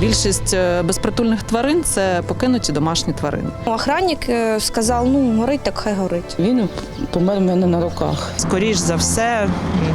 Більшість е, безпритульних тварин це покинуті домашні тварини. Охранник е, сказав, ну горить, так хай горить. Він помер в мене на руках. Скоріш за все,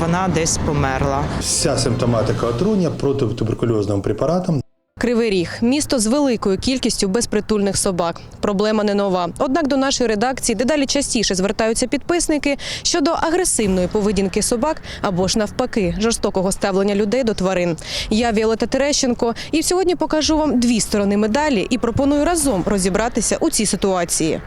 вона десь померла. Вся симптоматика отруєння протитуберкульозним препаратом. Кривий Ріг місто з великою кількістю безпритульних собак. Проблема не нова. Однак до нашої редакції дедалі частіше звертаються підписники щодо агресивної поведінки собак або ж навпаки жорстокого ставлення людей до тварин. Я Віолета Терещенко, і сьогодні покажу вам дві сторони медалі і пропоную разом розібратися у цій ситуації.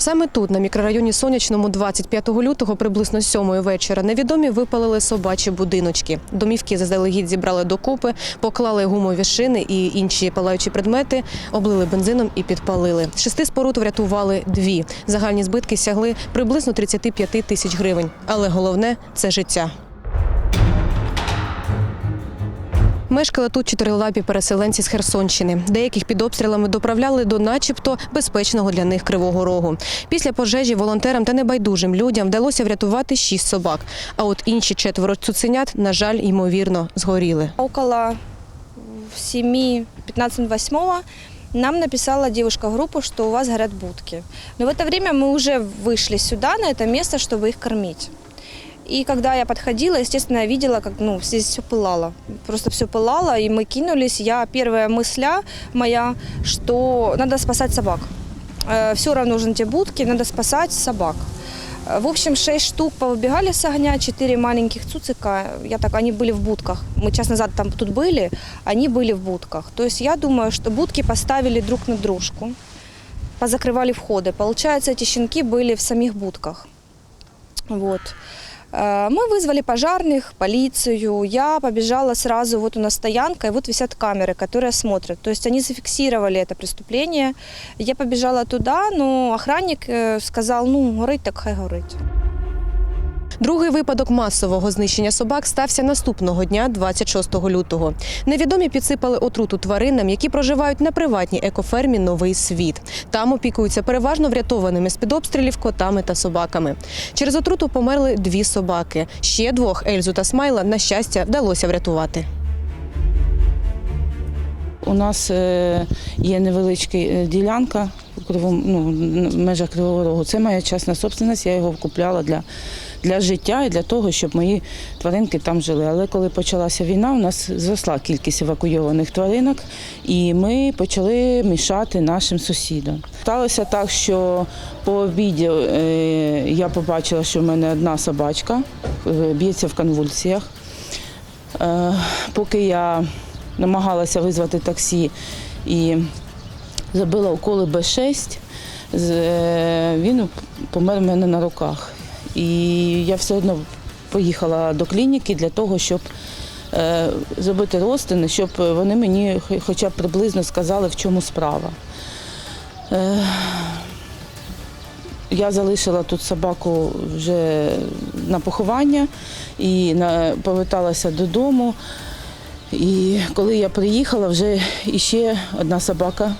Саме тут, на мікрорайоні Сонячному, 25 лютого, приблизно сьомої вечора, невідомі випалили собачі будиночки. Домівки заздалегідь зібрали докупи, поклали гумові шини і інші палаючі предмети, облили бензином і підпалили. Шести споруд врятували дві. Загальні збитки сягли приблизно 35 тисяч гривень. Але головне це життя. Мешкали тут чотирилапі переселенці з Херсонщини. Деяких під обстрілами доправляли до начебто безпечного для них кривого рогу. Після пожежі волонтерам та небайдужим людям вдалося врятувати шість собак. А от інші четверо цуценят, на жаль, ймовірно, згоріли. Около 7, 15 нам написала девушка в группу, что у вас горят будки. Но в это время мы уже вышли сюда, на это место, чтобы их кормить. И когда я подходила, естественно, я видела, как ну, здесь все пылало. Просто все пылало, и мы кинулись. Я первая мысля моя, что надо спасать собак. все равно нужны те будки, надо спасать собак. Э, В общем, шесть штук повыбегали с огня, четыре маленьких цуцика. Я так, они были в будках. Мы час назад там тут были, они были в будках. То есть я думаю, что будки поставили друг на дружку, позакрывали входы. Получается, эти щенки были в самих будках. Вот. Э, Мы вызвали пожарных, полицию. Я побежала сразу, вот у нас стоянка, и вот висят камеры, которые смотрят. То есть они зафиксировали это преступление. Я побежала туда, но охранник э, сказал, ну, горить, так хай горить. Другий випадок масового знищення собак стався наступного дня, 26 лютого. Невідомі підсипали отруту тваринам, які проживають на приватній екофермі Новий світ. Там опікуються переважно врятованими з під обстрілів котами та собаками. Через отруту померли дві собаки. Ще двох Ельзу та Смайла, на щастя, вдалося врятувати. У нас е, є невеличка е, ділянка в ну, межах Кривого Рогу. Це моя частна собственність, я його купляла для, для життя і для того, щоб мої тваринки там жили. Але коли почалася війна, у нас зросла кількість евакуйованих тваринок, і ми почали мішати нашим сусідам. Сталося так, що по обіді е, я побачила, що в мене одна собачка е, б'ється в конвульсіях. Е, Поки я намагалася визвати таксі і забила уколи Б6, е, він помер в мене на руках. І я все одно поїхала до клініки для того, щоб е, зробити розтини, щоб вони мені хоча б приблизно сказали, в чому справа. Е, я залишила тут собаку вже на поховання і поверталася додому. І коли я приїхала, вже іще одна собака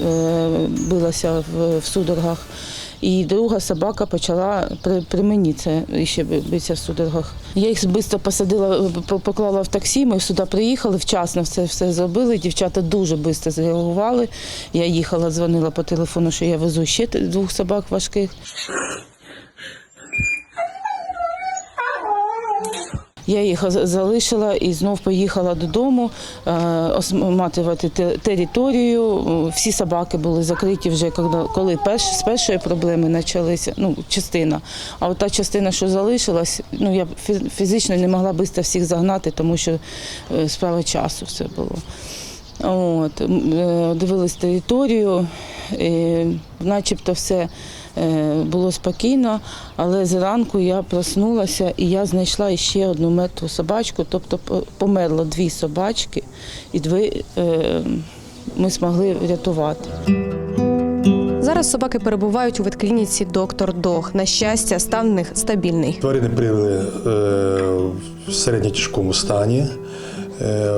е, билася в судорогах. І друга собака почала при, при мені це ще битися в судорогах. Я їх швидко посадила, по- поклала в таксі. Ми сюди приїхали, вчасно все, все зробили. Дівчата дуже швидко зреагували. Я їхала, дзвонила по телефону, що я везу ще двох собак важких. Я їх залишила і знов поїхала додому е, осматривати територію. Всі собаки були закриті вже коли, перш, з першої проблеми почалися, ну, частина. А от та частина, що залишилась, ну я фі- фізично не могла швидко всіх загнати, тому що е, справа часу все було. От, е, дивились територію, е, начебто все було спокійно, але зранку я проснулася і я знайшла ще одну мертву собачку, тобто померло дві собачки, і дві е, ми змогли врятувати. Зараз собаки перебувають у ветклініці доктор Дог. На щастя, стан в них стабільний. Тварини привели е, в середньо-тяжкому стані. Е,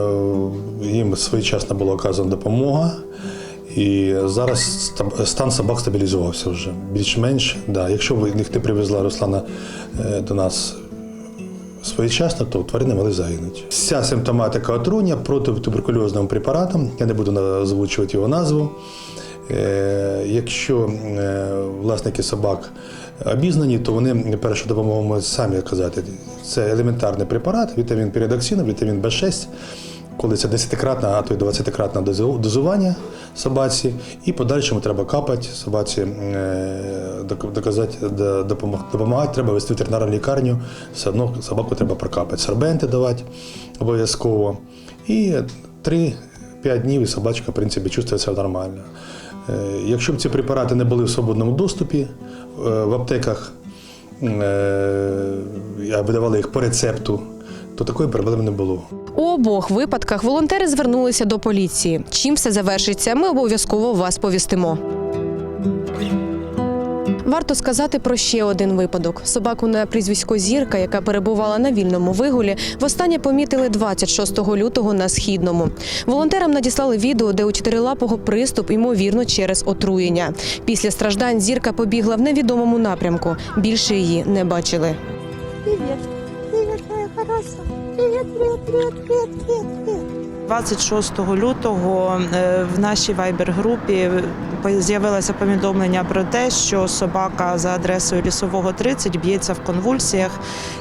їм своєчасно була оказана допомога. І зараз стан собак стабілізувався вже більш-менш. Да. Якщо ви їх не привезла Руслана е, до нас своєчасно, то тварини могли загинути. Вся симптоматика отруєння протитуберкульозним препаратом, я не буду озвучувати його назву. Е, Якщо е, власники собак обізнані, то вони першу допомогу можуть самі казати. Це елементарний препарат, вітамін піридоксину, вітамін В6, коли це 10-кратне, а то й 20-кратне дозування собаці, і подальшому треба капати собаці, е, доказати, допомагати, треба вести ветеринарну лікарню, все одно собаку треба прокапати. Сорбенти давати обов'язково. І 3-5 днів і собачка, в принципі, чувствує себе нормально. Е, Якщо б ці препарати не були в свободному доступі е, в аптеках, видавали їх по рецепту, то такої проблеми не було. У обох випадках волонтери звернулися до поліції. Чим все завершиться, ми обов'язково вас повістимо. Варто сказати про ще один випадок. Собаку на прізвисько Зірка, яка перебувала на вільному вигулі, востаннє помітили 26 лютого на східному. Волонтерам надіслали відео, де у чотирилапого приступ, ймовірно, через отруєння. Після страждань зірка побігла в невідомому напрямку. Більше її не бачили. Привет. Привет, привет. 26 лютого е, в нашій вайбер-групі з'явилося повідомлення про те, що собака за адресою лісового 30 б'ється в конвульсіях,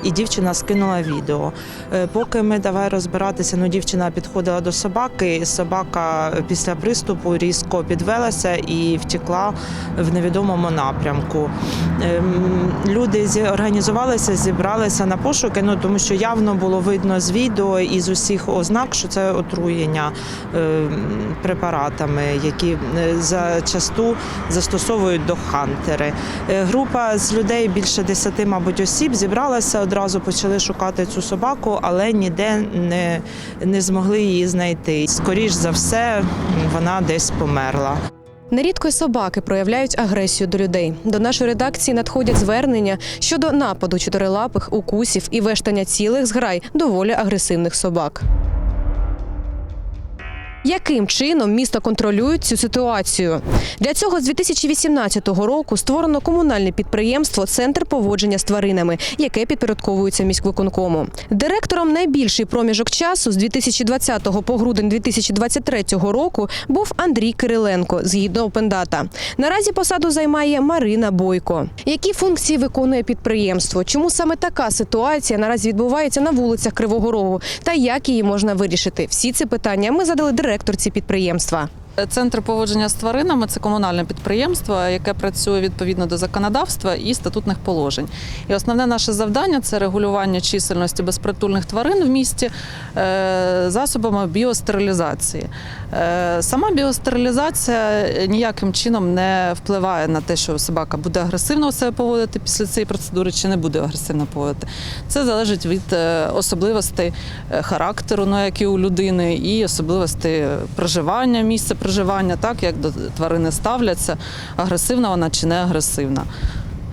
і дівчина скинула відео. Е, Поки ми давай розбиратися, ну дівчина підходила до собаки. Собака після приступу різко підвелася і втекла в невідомому напрямку. Ем, Люди організувалися, зібралися на пошуки, ну тому що явно було видно з відео і з усіх ознак, що це отруєння ем, препаратами, які е, зачасту застосовують до хантери. Е, Група з людей більше десяти, мабуть, осіб зібралася одразу, почали шукати цю собаку, але ніде не, не змогли її знайти. Скоріш за все, вона десь померла. Нерідко собаки проявляють агресію до людей. До нашої редакції надходять звернення щодо нападу чотирилапих, укусів і вештання цілих зграй доволі агресивних собак. Яким чином місто контролюють цю ситуацію? Для цього з 2018 року створено комунальне підприємство Центр поводження з тваринами, яке підпорядковується міськвиконкому. Директором найбільший проміжок часу з 2020 по грудень 2023 року був Андрій Кириленко згідно опендата. Наразі посаду займає Марина Бойко. Які функції виконує підприємство? Чому саме така ситуація наразі відбувається на вулицях Кривого Рогу? Та як її можна вирішити? Всі ці питання ми задали директорці підприємства. Центр поводження з тваринами це комунальне підприємство, яке працює відповідно до законодавства і статутних положень. І основне наше завдання це регулювання чисельності безпритульних тварин в місті е, засобами біостерилізації. Е, Сама біостерилізація ніяким чином не впливає на те, що собака буде агресивно себе поводити після цієї процедури чи не буде агресивно поводити. Це залежить від е, особливостей е, характеру, ну, як у людини, і особливостей проживання, місця проживання, так як до тварини ставляться, агресивна вона чи не агресивна.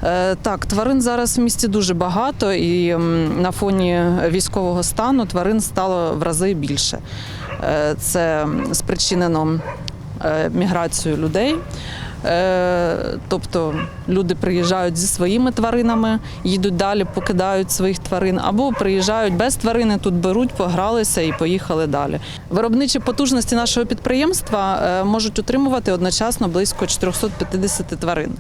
Е, Так, тварин зараз в місті дуже багато, і на фоні військового стану тварин стало в рази більше. Е, Це спричинено е, міграцією людей. Е, Тобто люди приїжджають зі своїми тваринами, їдуть далі, покидають своїх тварин, або приїжджають без тварини, тут беруть, погралися і поїхали далі. Виробничі потужності нашого підприємства е, можуть утримувати одночасно близько 450 тварин.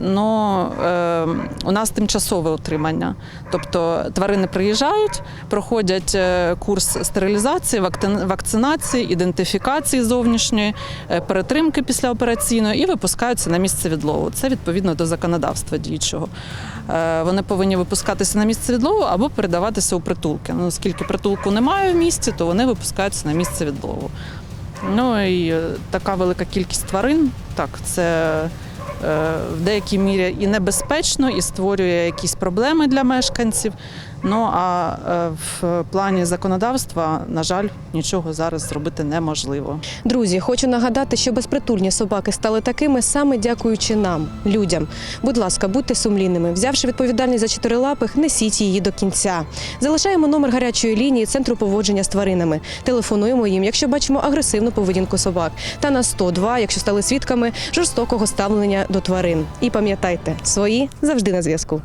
Ну, е, у нас тимчасове утримання. Тобто тварини приїжджають, проходять е, курс стерилізації, вакцинації, ідентифікації зовнішньої, е, перетримки післяопераційної і випускаються на місце відлову. Це відповідно до законодавства діючого. Е, вони повинні випускатися на місце відлову або передаватися у притулки. Ну, оскільки притулку немає в місті, то вони випускаються на місце відлову. Ну і е, така велика кількість тварин, так, це в деякій мірі і небезпечно, і створює якісь проблеми для мешканців. Ну а е, в плані законодавства, на жаль, нічого зараз зробити неможливо. Друзі, хочу нагадати, що безпритульні собаки стали такими саме дякуючи нам, людям. Будь ласка, будьте сумлінними. Взявши відповідальність за чотирилапих, несіть її до кінця. Залишаємо номер гарячої лінії центру поводження з тваринами. Телефонуємо їм, якщо бачимо агресивну поведінку собак. Та на 102, якщо стали свідками жорстокого ставлення до тварин. І пам'ятайте, свої завжди на зв'язку.